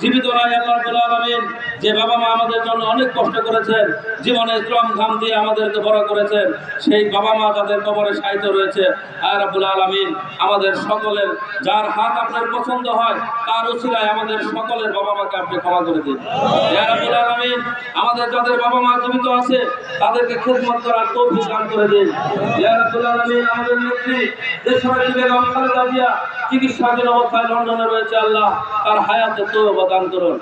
জীবিত নাই আল্লাহ রাব্বুল যে বাবা মা আমাদের জন্য অনেক কষ্ট করেছেন জীবনে শ্রম ঘাম দিয়ে আমাদেরকে বড় করেছেন, সেই বাবা মা যাদের কবরে সাহিত্য রয়েছে। আয় রাব্বুল আলামিন, আমাদের সকলের, যার হাত আপনার পছন্দ হয়, তার উচিলায় আমাদের সকলের বাবা মাকে আপনি ক্ষমা করে দিন। ইয়া রাব্বুল আলামিন, আমাদের যাদের বাবা মা জীবিত আছে, তাদেরকে খেদমত করার তৌফিক দান করে দিন। ইয়া রাব্বুল আলামিন, আমাদের নেত্রী দেশনেত্রী বেগম খালেদা জিয়া চিকিৎসাধীন অবস্থায় লন্ডনে রয়েছে, আল্লাহ তার হায়াতে তো দান করুন।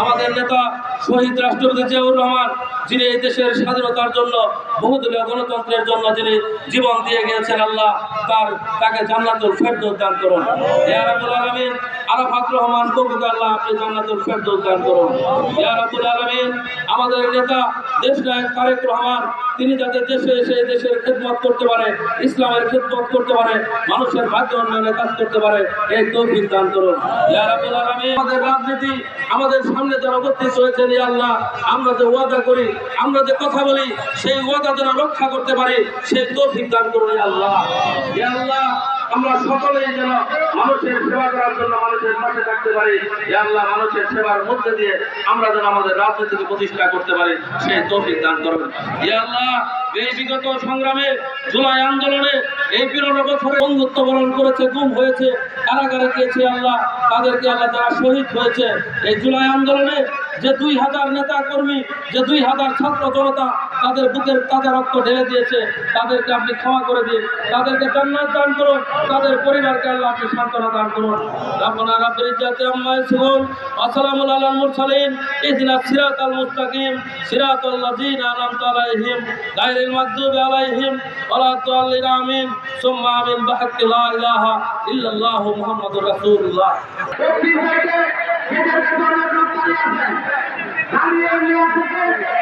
আমাদের নেতা শহীদ রাষ্ট্রপতি জিয়াউর রহমান, যিনি এই দেশের স্বাধীনতার জন্য, বহুদলীয় গণতন্ত্রের জন্য যিনি জীবন দিয়ে গিয়েছেন, আল্লাহ তার, তাকে জান্নাতুল ফেরদৌস দান করুন। ইয়া রাব্বুল আলামিন, আরাফাত রহমান কবুকে আল্লাহ আপনি জান্নাতুল ফেরদৌস দান করুন। ইয়া রাব্বুল আলামিন আমাদের নেতা দেশনায়ক তারেক রহমান, তিনি যাতে দেশে এসে দেশের খেদমত করতে পারে, ইসলামের খেদমত করতে পারে, মানুষের ভাগ্য উন্নয়নের কাজ করতে পারে, এই তৌফিক দান করুন। আমাদের রাজনীতি, আমাদের সামনে যারা উপস্থিত হয়েছেন আল্লাহ, আমরা যে ওয়াদা করি, আমরা যে কথা বলি, সেই ওয়াদা যেন রক্ষা করতে পারি, সেই তৌফিক দান করুন আল্লাহ। আমরা সকলেই যেন মানুষের সেবা করার জন্য মানুষের পাশে থাকতে পারি। আল্লাহ, মানুষের সেবার মধ্যে দিয়ে আমরা যেন আমাদের রাজনীতিকে প্রতিষ্ঠা করতে পারি। সেই তৌফিক দান ইয়া আল্লাহ, এই বিগত সংগ্রামে জুলাই আন্দোলনে এই পনেরো বছরে বন্ধুত্ব বরণ করেছে, গুম হয়েছে, কারাগারে গিয়েছে আল্লাহ, তাদেরকে আল্লাহ যারা শহীদ হয়েছে। এই জুলাই আন্দোলনে যে দুই হাজার নেতা কর্মী যে দুই হাজার ছাত্র জনতা তাদের বুকের তাজা রক্ত ঢেলে দিয়েছে। তাদেরকে আপনি ক্ষমা করে দিন। তাদেরকে জান্নাত দান করুন। তাদের পরিবারকে আল্লাহ আপনি সান্ত্বনা দান করুন। রাব্বানা রাব্বিল ইজ্জাতি আম্মা ইয়াসিফুন। ওয়া সালামুন আলাল মুরসালিন। ইহদিনাস সিরাতাল মুস্তাকিম। সিরাতাল লাযিনা আনআমতা আলাইহিম। গায়রিল মাগদুবি আলাইহিম। ওয়ালা দাল্লিন আমিন। সুম্মা আমিন, বিহাক্কি লা ইলাহা ইল্লাল্লাহু মুহাম্মাদুর রাসূলুল্লাহ। দাঁড়িয়ে আছেন